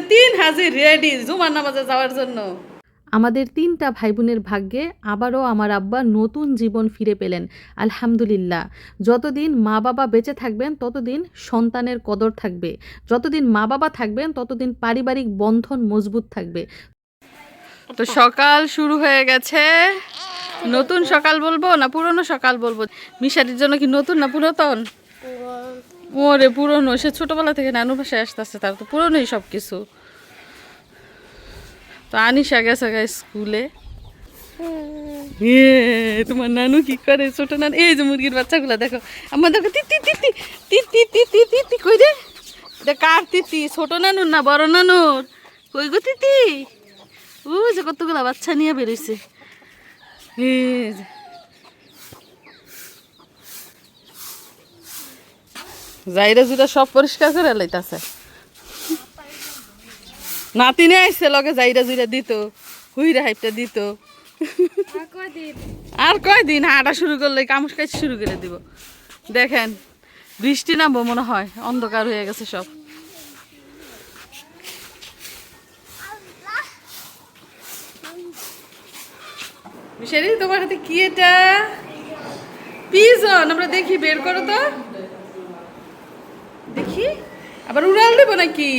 যে তিন হাজির রেডি জুমার নামাজে যাওয়ার জন্য। আমাদের তিনটা ভাই বোনের ভাগ্যে আবারও আমার আব্বা নতুন জীবন ফিরে পেলেন আলহামদুলিল্লাহ। যতদিন মা বাবা বেঁচে থাকবেন ততদিন সন্তানের কদর থাকবে। যতদিন মা বাবা থাকবেন ততদিন পারিবারিক বন্ধন মজবুত থাকবে। তো সকাল শুরু হয়ে গেছে। নতুন সকাল বলব না পুরনো সকাল বলব? মিশারির জন্য কি নতুন না পুরাতন। ওরে পুরনো সে ছোটবেলা থেকে নানু ভাষায় আসতে আসতে তার তো পুরনোই সব কিছু তো আনিশা গেছে গা স্কুলে তোমার নানু কি করে ছোট নানু এই যে মুরগির বাচ্চাগুলো দেখো আমার দেখো তিতি তিতি তিতি তিতি তিতি কই রে কার তিতি ছোট নানুর না বড় নানুর কই গো তিতি ও যে কতগুলা বাচ্চা নিয়ে বেরোইছে এই যে। জাইরা জুড়া সব পরিষ্কার করে লাইতাছে। নাতিনে আইসে লগে জাইরা জুড়া দিত, হুইরা হাইপটা দিত। আর কয়দিন হাঁটা শুরু করলে কামুস কাজ শুরু করে দিব। দেখেন, বৃষ্টি নামবো মনে হয়, অন্ধকার হয়ে গেছে সব। তোমার হাতে কি এটা? পিজন, আমরা দেখি, বের করো তো। আবার উড়াল দেবো নাকি?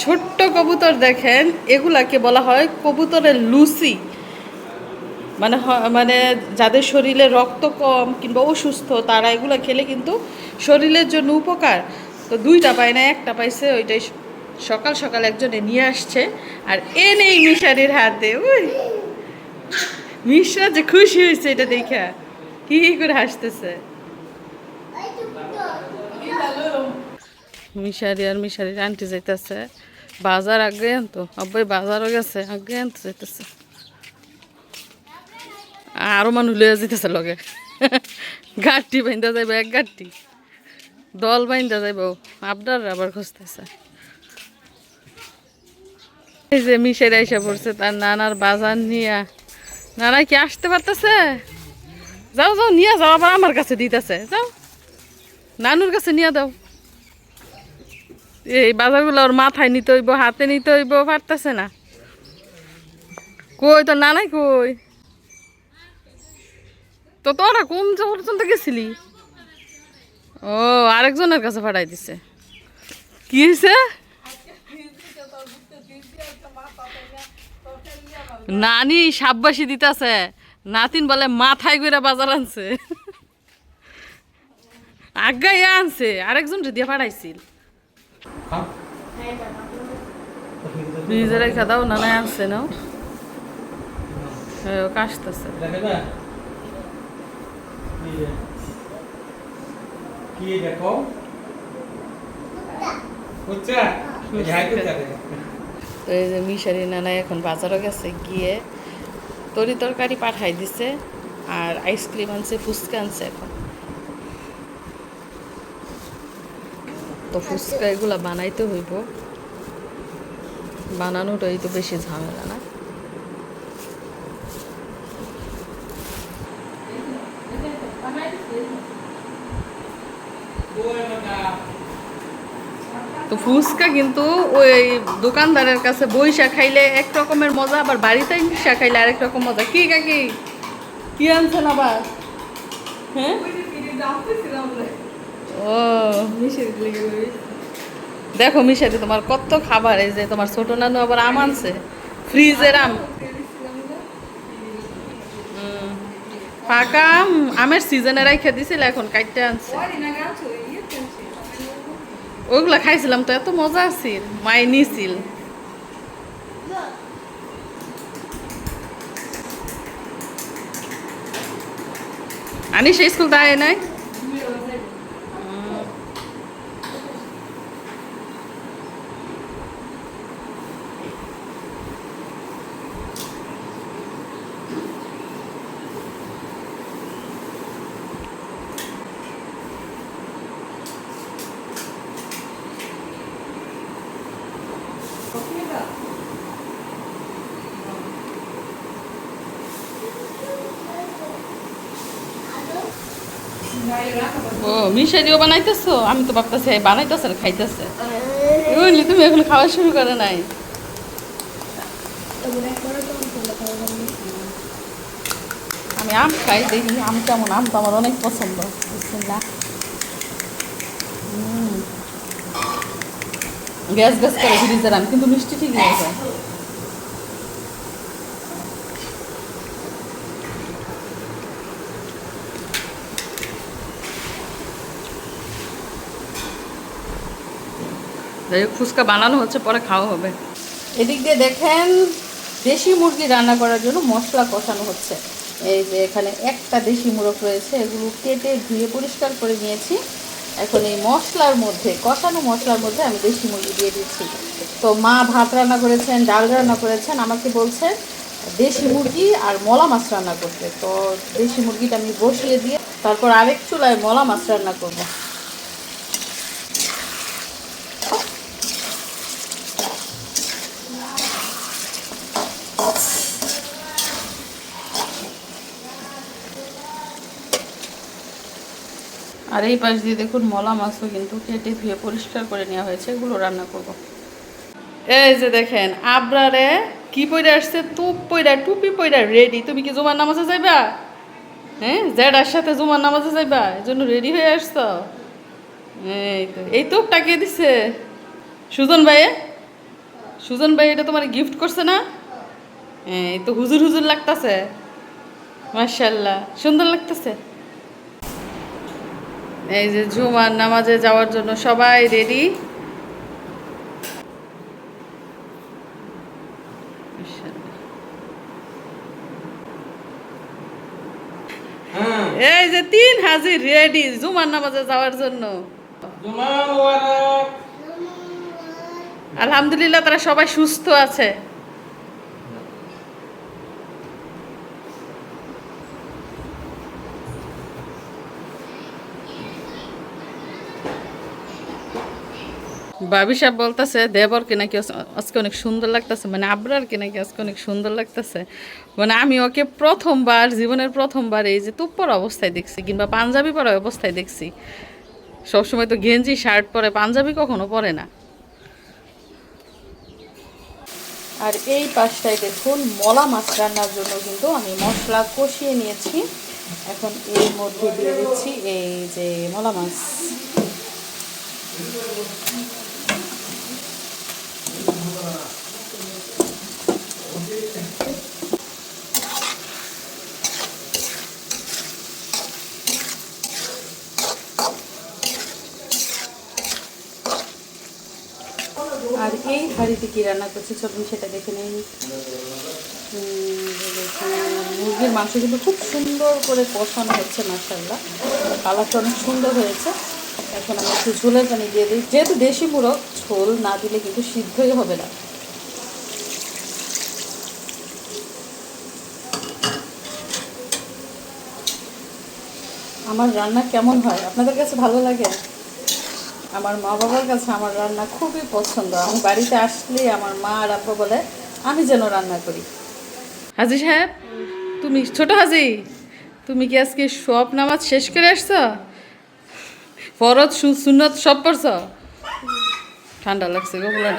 ছোট্ট কবুতর দেখেন, এগুলাকে বলা হয় কবুতরের লুসি। মানে মানে যাদের শরীরে রক্ত কম কিংবা অসুস্থ, তারা এগুলো খেলে কিন্তু শরীরের জন্য উপকার। তো দুইটা পায় না, একটা পাইছে, ওইটাই সকাল সকাল একজনে নিয়ে আসছে আর এ নেই মিশারির হাতে, উই। মিশরা যে খুশি হয়েছে এটা দেখা। কি করে হাসতেছে? মিশারি আর মিশারির আন্টি যাইতেছে। বাজার আগে আনতো আব্বাই বাজারও গেছে আগে আনতে যাইতেছে। আরও মানুষ লইয়া যেতেছে লগে। গাড়ি বাইন্দা যাইব, এক গাড়ি দল বাইন্দা যাইব, আবদার আবার খুঁজতেছে। যে মিশের আইসা পড়ছে তার নানার বাজার নিয়া। নানা কি আসতে পারতেছে? যাও যাও, নিয়ে যাও, আবার আমার কাছে দিতেছে। যাও, নানুর কাছে নিয়ে দাও। এই বাজারগুলো ওর মাথায় নিতে হইব, হাতে নিতে হইব, পারতেছে না। কই তোর নানাই কই? তো তোরা কোন পর্যন্ত গেছিলি? ও, আরেকজনের কাছে পাঠাই দিছে। কি হয়েছে নানি সাববাসী দিতেছে। নাতিন বলে মাথায় করে বাজার আনছে। আগাই আনছে। আরেকজন দিয়ে পাঠাইছিল। ফ্রিজে রেখে দাও নানাই আনছে নাও। হ্যাঁ কাশতেছে কি দেখো? হচ্ছে? তো এই যে মিশারি নানা এখন বাজারও গেছে, গিয়ে তরি তরকারি পাঠাই দিছে আর আইসক্রিম আনছে, ফুচকা আনছে এখন। তো ফুচকা এগুলা বানাইতে হইব। বানানোটাই তো বেশি ঝামেলা না। তো ফুচকা কিন্তু ওই দোকানদারের কাছে বইসা খাইলে এক রকমের মজা, আবার বাড়িতে মিশা খাইলে আরেক রকম মজা। কি কাকি? কি আনছেন আবার? হ্যাঁ? ও, দেখো মিশারি তোমার কত খাবার, এই যে তোমার ছোট নানু আবার আম আনছে। ফ্রিজের আম। পাকা আম, আমের সিজনে রাইখে দিছিল, এখন কাইটে আনছে। ওইগুলা খাইছিলাম তো এত মজা আছিল মাই নিছিল। আনিস স্কুল দাঁড়ায় নাই? ও মিশারিও বানাইতেছো? আমি তো ভাবতেছি বানাইতেছে আমি আম খাই, দেখি আম কেমন, আম তো আমার অনেক পছন্দ। গ্যাস গ্যাস করে ফ্রিজের আম, কিন্তু মিষ্টি ঠিকই আছে যাই ফুচকা বানানো হচ্ছে, পরে খাওয়া হবে। এদিক দিয়ে দেখেন, দেশি মুরগি রান্না করার জন্য মশলা কষানো হচ্ছে। এই যে এখানে একটা দেশি মুরগ রয়েছে, এগুলো কেটে ধুয়ে পরিষ্কার করে নিয়েছি। এখন এই মশলার মধ্যে, কষানো মশলার মধ্যে আমি দেশি মুরগি দিয়ে দিচ্ছি। তো মা ভাত রান্না করেছেন, ডাল রান্না করেছেন, আমাকে বলছেন দেশি মুরগি আর মলা মাছ রান্না করতে। তো দেশি মুরগিটা আমি বসিয়ে দিয়ে, তারপর আরেক চুলায় মলা মাছ রান্না করব। আর এই পাশ দিয়ে দেখুন মলা মাছও কিন্তু কেটে ধুয়ে পরিষ্কার করে নেওয়া হয়েছে, এগুলো রান্না করব। এই যে দেখেন, আবরারে কি পইরা আসছে? তুপ পইরা, টুপি পইরা রেডি তুমি কি জুমার নামাজে যাইবা? হ্যাঁ জেডার সাথে জুমার নামাজে যাইবা? এই জন্য রেডি হয়ে আসছ? এই তো, এই তুপটা কে দিছে? সুজন ভাইয়ে? সুজন ভাই, এটা তোমার গিফট করছে না? এই তো হুজুর হুজুর লাগতাছে। মার্শাল্লাহ সুন্দর লাগতেছে। এই যে জুমার নামাজে যাওয়ার জন্য সবাই রেডি? এই যে তিন হাজির রেডি জুমার নামাজে যাওয়ার জন্য। আলহামদুলিল্লাহ তারা সবাই সুস্থ আছে। বাবি সাহেব বলতেছে দেবরকে নাকি আজ- আজকে অনেক সুন্দর লাগতেছে? মানে আবরারকে নাকি আজকে অনেক সুন্দর লাগতেছে? মানে আমি ওকে প্রথমবার, জীবনের প্রথমবার এই যে তুপ্পর অবস্থায় দেখছি, কিংবা পাঞ্জাবি পরা অবস্থায় দেখছি। সবসময় তো গেঞ্জি, শার্ট পরে, পাঞ্জাবি কখনো পরে না। আর এই পাশটায় দেখুন, মলা মাছ রান্নার জন্য কিন্তু আমি মশলা কষিয়ে নিয়েছি। এখন এর মধ্যে দিয়ে দিচ্ছি এই যে মলা মাছ। আর এই হাঁড়িতে কি রান্না করছি? চলুন সেটা দেখে নেই। মুরগির মাংস কিন্তু খুব সুন্দর করে কষানো হচ্ছে মাসাল্লাহ কালারটা অনেক সুন্দর হয়েছে। এখন আমি একটু ঝোলের পানি দিয়ে দিই। যেহেতু দেশি মুরগ, ঝোল না দিলে কিন্তু সিদ্ধই হবে না। আমার রান্না কেমন হয়? আপনাদের কাছে ভালো লাগে? আমার মা বাবার কাছে আমার রান্না খুবই পছন্দ। আমি বাড়িতে আসলেই আমার মা আর আব্বা বলে, আমি যেন রান্না করি। হাজি সাহেব, তুমি ছোট হাজি, তুমি কি আজকে সব নামাজ শেষ করে আসছো? ফরজ সুন্নত সব পড়ছ? ঠান্ডা লাগছে গো বলে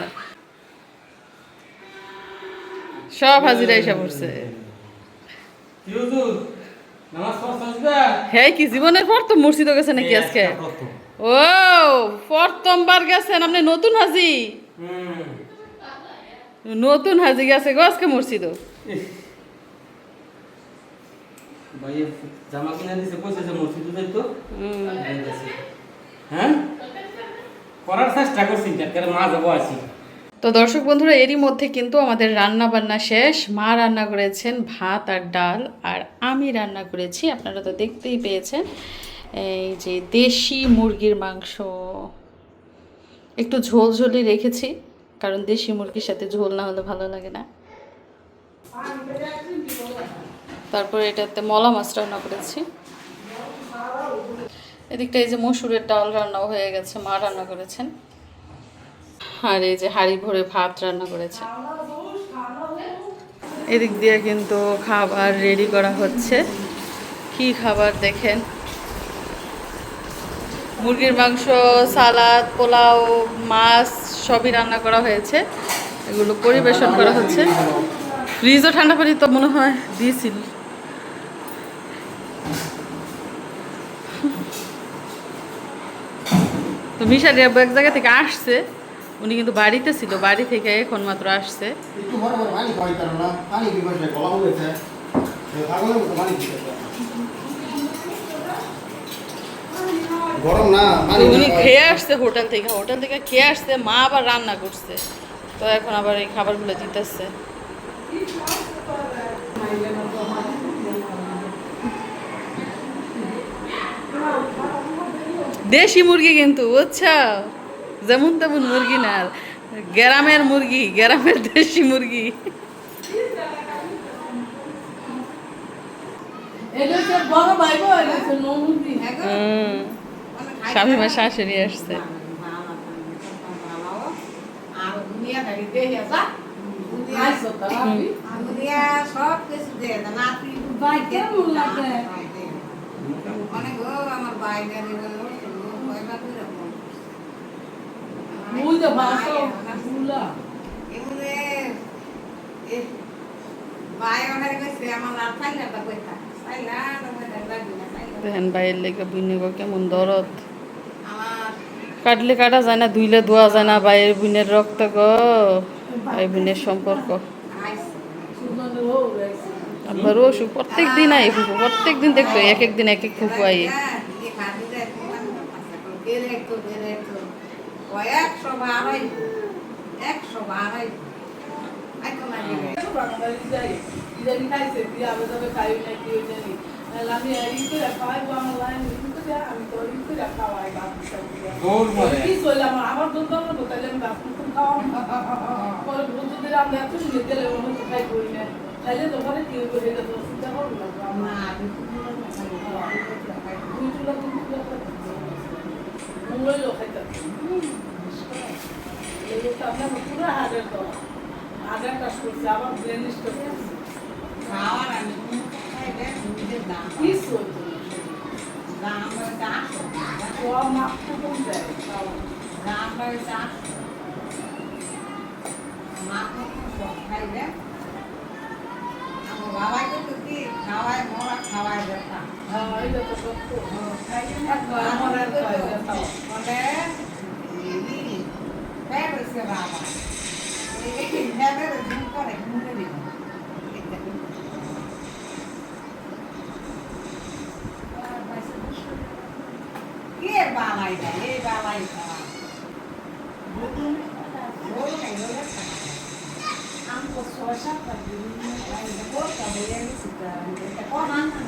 সব হাজিরা এসে পড়ছে। হ্যাঁ কি জীবনের পর তো মসজিদে গেছে নাকি আজকে? ও প্রথমবার গেছেন আপনি নতুন হাজি? নতুন হাজি গেছে গো আজকে মসজিদ। জামা কিনে দিছে পয়সা মসজিদে যাইতো হ্যাঁ? করার চেষ্টা করছি মা যাব আছি তো দর্শক বন্ধুরা, এরই মধ্যে কিন্তু আমাদের রান্না বান্না শেষ। মা রান্না করেছেন ভাত আর ডাল, আর আমি রান্না করেছি, আপনারা তো দেখতেই পেয়েছেন, এই যে দেশি মুরগির মাংস। একটু ঝোল ঝোলই রেখেছি, কারণ দেশি মুরগির সাথে ঝোল না হলে ভালো লাগে না। তারপরে এটাতে মলা মাছ রান্না করেছি। এদিকটা এই যে মসুরের ডাল রান্নাও হয়ে গেছে, মা রান্না করেছেন। আর এই যে হাঁড়ি ভরে ভাত রান্না করেছে। এদিক দিয়ে কিন্তু খাবার রেডি করা হচ্ছে। কি খাবার দেখেন? মুরগির মাংস, সালাদ, পোলাও, মাছ সবই রান্না করা হয়েছে। এগুলো পরিবেশন করা হচ্ছে। ফ্রিজও ঠান্ডা পানি তো মনে হয় দিয়েছিল। তো মিশারি এক জায়গা থেকে আসছে। উনি কিন্তু বাড়িতে ছিল বাড়ি থেকে এখন মাত্র আসছে উনি খেয়ে আসছে হোটেল থেকে হোটেল থেকে খেয়ে আসছে মা আবার রান্না করছে। তো এখন আবার এই খাবারগুলো দিতেছে। দেশি মুরগি কিন্তু বুঝছ? যেমন তেমন মুরগি না গ্রামের মুরগি গ্রামের দেশি মুরগি হুম স্বামীমা শাশুড়ি আসছে সব কিছু দেয় না নাতি অনেক ও আমার বাইরে দেখেন বাইরের লেগে বুঝনি গো কেমন দরদ। কাটলে কাটা যায় না ধুইলে ধোয়া যায় না বাইরের বোনের রক্ত গো ভাই বোনের সম্পর্ক। আবার অসুখ প্রত্যেক দিন আই ফুফু প্রত্যেক দিন দেখতো এক এক দিন এক এক ফুফু আই। একশো বারোই একশো বারোই আমার দুধ বানাবো তাহলে আমি বাথরুম খাওয়া পরে দিলে আমরা এত অন্য কোথায় করি না। তাইলে তো ঘরে কি করে এটা তো চিন্তা করব না। আমরা পুরো হাজার হাজার কাজ করছে আবার ব্রেন স্টক খাওয়ার আমি কিছু হইতো না দাম চারশো কম দেয় খাওয়া দাম মাথা সব খাইলে আমার বাবাই তো কি খাওয়ায় মরা খাওয়ায় ব্যথা বাবাইটা এই বাবাইটা हमको सोचा पर दिन में आई बहुत कबूतर नहीं सीखा हमने तो कौन आना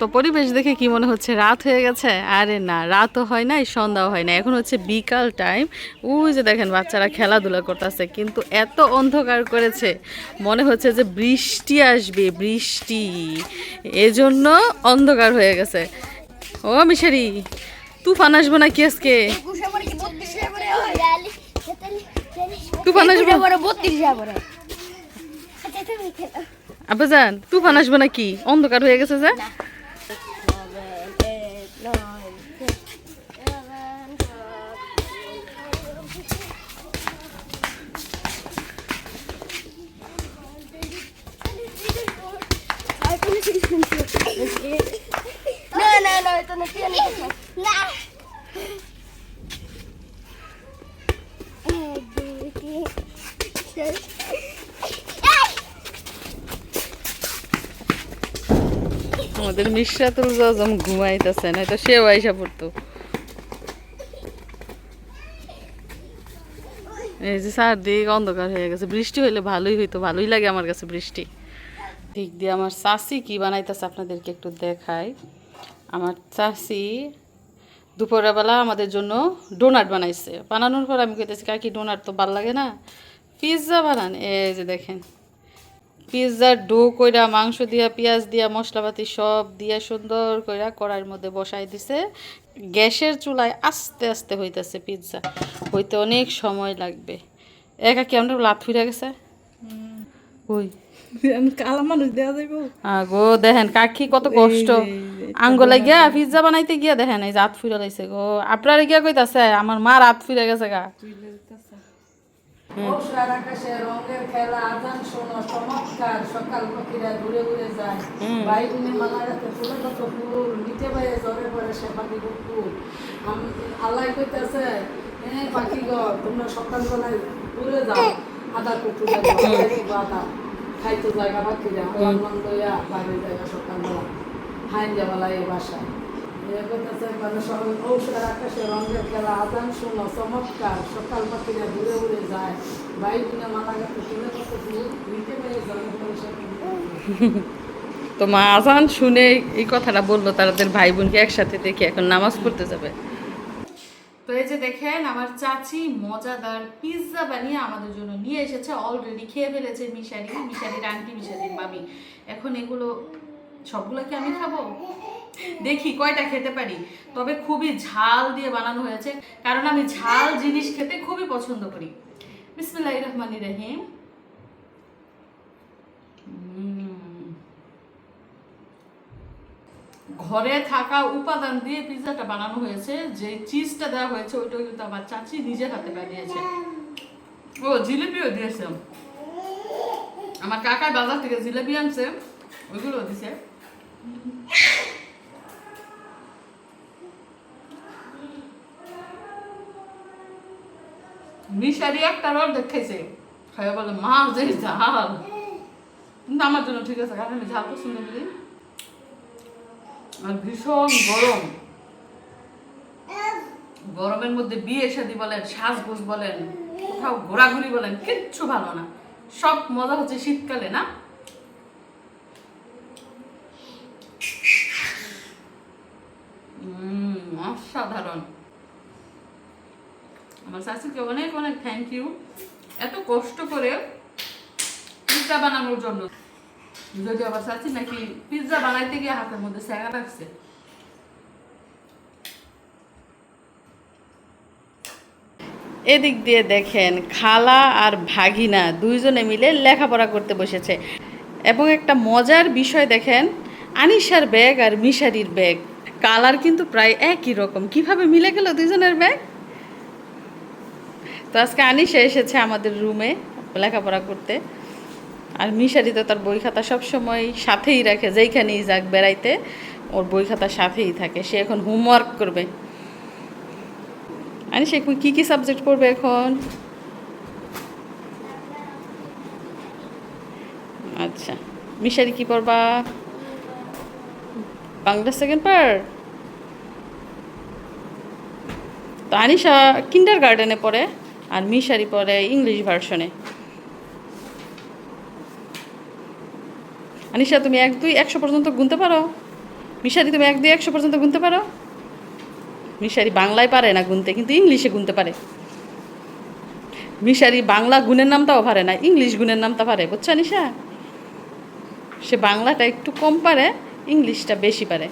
তো পরিবেশ দেখে কি মনে হচ্ছে রাত হয়ে গেছে? আরে না রাতও হয় নাই সন্ধ্যাও হয় না এখন হচ্ছে বিকাল টাইম ওই যে দেখেন বাচ্চারা খেলাধুলা করতেছে কিন্তু এত অন্ধকার করেছে। মনে হচ্ছে যে বৃষ্টি আসবে বৃষ্টি। এজন্য অন্ধকার হয়ে গেছে। ও মিশারি তুফান আসব না কি আজকে তুফান আসব? আব্বাজান তুফান আসব নাকি? অন্ধকার হয়ে গেছে যে? No, no, no, esto no আমাদের মিশরাতুল জজম ঘুমাইতেছে না তো সেও আইসা পড়তো। এই যে চারদিক অন্ধকার হয়ে গেছে, বৃষ্টি হইলে ভালোই হইতো, ভালোই লাগে আমার কাছে বৃষ্টি। দিক দিয়ে আমার চাষি কি বানাইতেছে আপনাদেরকে একটু দেখাই। আমার চাষি দুপুরের বেলা আমাদের জন্য ডোনাট বানাইছে। বানানোর পর আমি কইতেছি, কাকি, ডোনাট তো ভালো লাগে না। পিৎজা বানান, এই যে দেখেন। পিৎজার ডো কইরা মাংস দিয়া পেঁয়াজ দিয়া মশলাপাতি সব দিয়া সুন্দর কইরা কড়াইয়ের মধ্যে বসাই দিছে। গ্যাসের চুলায় আস্তে আস্তে হইতেছে পিৎজা। হইতে অনেক সময় লাগবে। একা কি আমরা লাভ ফিরে গেছে? কই? আমি কালা মানুষ দেওয়া যাইব। আগো দেখেন কাকি কত কষ্ট। আঙ্গলে গিয়া পিজ্জা বানাইতে গিয়া দেখেন এই লাইছে গো। আপনারা গিয়া কইতাছে আমার মা রাত ফিরে গেছে গা। বর্ষার আকাশে রঙের খেলা আজান শোনো চমৎকার। সকাল পাখিরা ঘুরে ঘুরে যায়। ভাই বোনে মালা গাছে ফুলে কত ফুল নিচে বাইরে জ্বরে পড়ে সে পাখি ফুল আল্লাহ কইতাছে হ্যাঁ পাখি গো তোমরা সকালবেলায় ঘুরে যাও। আদা কুটু আদা খাইতে জায়গা পাখিরা লন্ডন লইয়া বাইরে জায়গা সকালবেলা। হাইন যাবালা এই বাসায়। কইতাছে মানে সকাল ঔষধের আকাশে রঙের খেলা আজান শোনো চমৎকার সকাল পাখিরা ঘুরে ঘুরে যায়। ভাই বোনে মালা গাছে ফুলে কত বাইরে পাখি ফুল। তো মা আজান শুনে এই কথাটা বলল তাদের ভাই বোনকে একসাথে দেখে এখন নামাজ পড়তে যাবে। তো এই যে দেখেন আমার চাচি মজাদার পিৎজা বানিয়ে আমাদের জন্য নিয়ে এসেছে। অলরেডি খেয়ে ফেলেছে মিশারি মিশারির আন্টি মিশারির মামি। এখন এগুলো সবগুলো কি আমি খাব? দেখি কয়টা খেতে পারি। তবে খুবই ঝাল দিয়ে বানানো হয়েছে, কারণ আমি ঝাল জিনিস খেতে খুবই পছন্দ করি। বিসমুল্লাহ রহমান রহিম। ঘরে থাকা উপাদান দিয়ে পিৎজাটা বানানো হয়েছে, যে চিজটা দেওয়া হয়েছে ওইটা কিন্তু আমার চাচি নিজে হাতে বানিয়েছে। ও, জিলিপিও দিয়েছে। আমার কাকার বাজার থেকে জিলিপি আনছে ওইগুলো দিছে। মিশারি একটা রড দেখাইছে। খাইয়া বলে, মা, যে ঝাল। কিন্তু আমার জন্য ঠিক আছে, কারণ আমি ঝাল পছন্দ করি। আর ভীষণ গরম। গরমের মধ্যে বিয়ে, শাদি বলেন, সাজগোজ বলেন, কোথাও ঘোরাঘুরি বলেন, কিচ্ছু ভালো না। সব মজা হচ্ছে শীতকালে, না? অসাধারণ। আমার শাশুকে অনেক অনেক থ্যাংক ইউ এত কষ্ট করে পিৎজা বানানোর জন্য। যদি আবার চাচ্ছি নাকি পিৎজা বানাইতে গিয়ে হাতের মধ্যে স্যাগা লাগছে এদিক দিয়ে দেখেন, খালা আর ভাগিনা দুইজনে মিলে লেখাপড়া করতে বসেছে। এবং একটা মজার বিষয় দেখেন, আনিশার ব্যাগ আর মিশারির ব্যাগ। কালার কিন্তু প্রায় একই রকম। কীভাবে মিলে গেল দুইজনের ব্যাগ? তো আজকে আনিশা এসেছে আমাদের রুমে লেখাপড়া করতে। আর মিশারি তো তার বই খাতা সবসময় সাথেই রাখে, যেইখানেই যাক বেড়াইতে, ওর বই খাতা সাথেই থাকে। সে এখন হোমওয়ার্ক করবে। আনিশা, এখন কী কী সাবজেক্ট পড়বে এখন? আচ্ছা মিশারি কি পড়বা? বাংলা সেকেন্ড পার্ট তো আনিশা কিন্ডার গার্ডেনে পড়ে। আর মিশারি পরে ইংলিশ ভার্সনে। আনিশা, তুমি এক দুই একশো পর্যন্ত গুনতে পারো? মিশারি, তুমি এক দুই একশো পর্যন্ত গুনতে পারো? মিশারি বাংলায় পারে না গুনতে, কিন্তু ইংলিশে গুনতে পারে। মিশারি বাংলা গুণের নামটাও পারে না, ইংলিশ গুণের নামটা পারে। বুঝছ নিশা সে বাংলাটা একটু কম পারে, ইংলিশটা বেশি পারে।